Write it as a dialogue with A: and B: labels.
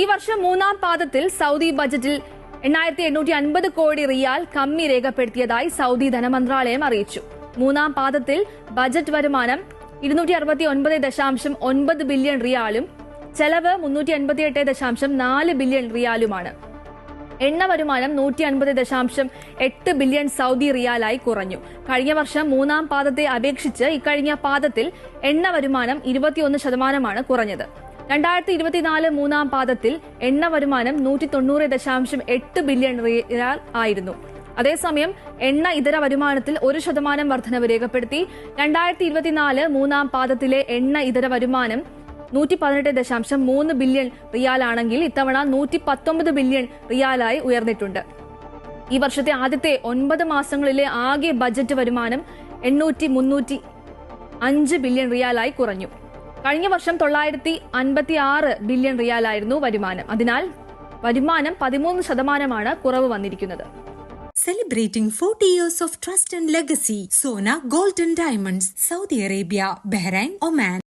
A: ഈ വർഷം മൂന്നാം പാദത്തിൽ സൗദി ബജറ്റിൽ എണ്ണായിരത്തി എണ്ണൂറ്റി അൻപത് കോടി റിയാൽ കമ്മി രേഖപ്പെടുത്തിയതായി സൗദി ധനമന്ത്രാലയം അറിയിച്ചു. മൂന്നാം പാദത്തിൽ ബജറ്റ് വരുമാനം ഇരുന്നൂറ്റി അറുപത്തി ഒൻപത് ദശാംശം ഒൻപത് ബില്യൺ റിയാലും ചെലവ് മുന്നൂറ്റി എൺപത്തിയെട്ട് ദശാംശം നാല് ബില്യൺ റിയാലുമാണ്. എണ്ണ വരുമാനം നൂറ്റി അൻപത് ദശാംശം എട്ട് ബില്യൺ സൗദി റിയാലായി കുറഞ്ഞു. കഴിഞ്ഞ വർഷം മൂന്നാം പാദത്തെ അപേക്ഷിച്ച് ഇക്കഴിഞ്ഞ പാദത്തിൽ എണ്ണ വരുമാനം ഇരുപത്തിയൊന്ന് ശതമാനമാണ് കുറഞ്ഞത്. രണ്ടായിരത്തി ഇരുപത്തിനാല് മൂന്നാം പാദത്തിൽ എണ്ണ വരുമാനം നൂറ്റി തൊണ്ണൂറ് ദശാംശം എട്ട് ബില്യൺ റിയാൽ ആയിരുന്നു. അതേസമയം എണ്ണ ഇതര വരുമാനത്തിൽ ഒരു ശതമാനം വർധനവ് രേഖപ്പെടുത്തി രണ്ടായിരത്തി ഇരുപത്തിനാല് മൂന്നാം പാദത്തിലെ എണ്ണ ഇതര വരുമാനം നൂറ്റി പതിനെട്ട് ദശാംശം മൂന്ന് ബില്യൺ റിയാലാണെങ്കിൽ ഇത്തവണ നൂറ്റി പത്തൊമ്പത് ബില്യൺ റിയാലായി ഉയർന്നിട്ടുണ്ട്. ഈ വർഷത്തെ ആദ്യത്തെ ഒൻപത് മാസങ്ങളിലെ ആകെ ബജറ്റ് വരുമാനം എണ്ണൂറ്റി മുന്നൂറ്റി അഞ്ച് ബില്യൺ റിയാലായി കുറഞ്ഞു. കഴിഞ്ഞ വർഷം തൊള്ളായിരത്തി അൻപത്തി ആറ് ബില്യൺ റിയാലായിരുന്നു വരുമാനം. അതിനാൽ വരുമാനം പതിമൂന്ന് ശതമാനമാണ് കുറവ് വന്നിരിക്കുന്നത്.
B: Celebrating forty years of trust and legacy Sona golden diamonds Saudi Arabia Bahrain Oman